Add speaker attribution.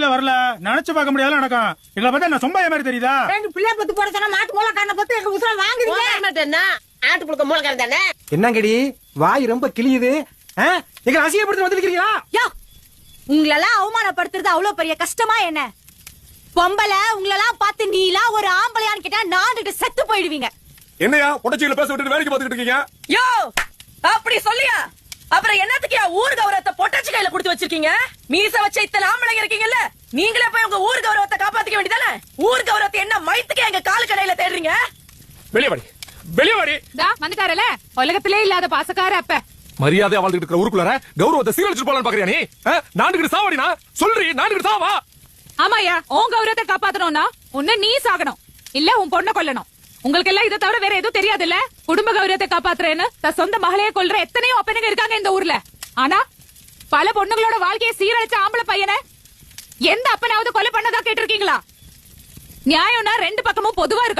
Speaker 1: வெளியில வரல. நினைச்சு பார்க்க முடியாத நடக்கும். எங்களை பார்த்தா நான் சொம்பாய மாதிரி தெரியுதா?
Speaker 2: ரெண்டு பிள்ளை பத்து போட சொன்னா மாட்டு மூல காரண பத்து எங்க உசுர வாங்குறீங்க?
Speaker 3: என்ன? ஆட்டு புழுக்க மூலக்காரன் தானே?
Speaker 4: என்னங்கடி? வாய் ரொம்ப கிளியுது? எங்களை அசிங்கப்படுத்தி வந்திருக்கீங்களா
Speaker 5: யோ! உங்களெல்லாம் அவமானப்படுத்துறது அவ்வளவு பெரிய கஷ்டமா என்ன? பொம்பளை உங்களெல்லாம் பார்த்து நீலாம் ஒரு ஆம்பளையான்னு கேட்டா நான்கிட்ட செத்து போயிடுவீங்க.
Speaker 6: என்னையா பொட்டச்சியில பேச விட்டு வேலைக்கு பார்த்துக்கிட்டு இருக்கீங்க?
Speaker 7: யோ! அப்படி சொல்லியா? அப்புறம் என்னத்துக்கு ஊர் கௌரவத்தை பொட்டாச்சி கையில கொடுத்து வச்சிருக்கீங்க? மீச வச்ச இத்தனை ஆம்பளைங்க இருக்கீங்கல்ல? நீங்களே போய் உங்க ஊர் கௌரவத்தை காப்பாத்திக்க வேண்டியதானே? ஊர் கௌரவத்தை என்ன மயத்துக்கு எங்க காலு கடையில தேடுறீங்க?
Speaker 6: வெளியே வாடி. வெளியே வாடி.
Speaker 8: தா வந்துட்டாரல? உலகத்திலே இல்லாத பாசக்கார அப்ப.
Speaker 6: மரியாதை வாழ்ந்துட்டு இருக்கிற ஊருக்குள்ளார கௌரவத்தை சீரழிச்சு போலான்னு பாக்குறியா நீ? நாண்டுகிட்டு சாவடினா? சொல்றி நாண்டுகிட்டு சாவா?
Speaker 8: ஆமாயா உன் கௌரவத்தை காப்பாத்தணும்னா உன்ன நீ சாகணும். இல்ல உன் பொண்ணை கொல்லணும். உங்களுக்கு எல்லாம் இதை தவிர வேற எதுவும் தெரியாதுல்ல? குடும்ப கௌரவத்தை காப்பாத்துறேன்னு தன் சொந்த மகளையை கொள்ற எத்தனையோ அப்பனுங்க இருக்காங்க இந்த ஊர்ல. ஆனா பல பொண்ணுங்களோட வாழ்க்கையை சீரழிச்ச ஆம்பளை பையனை எந்த அப்பனாவது கொலை பண்ணதா கேட்டிருக்கீங்களா? நியாயம்னா ரெண்டு பக்கமும் பொதுவா இருக்கணும்.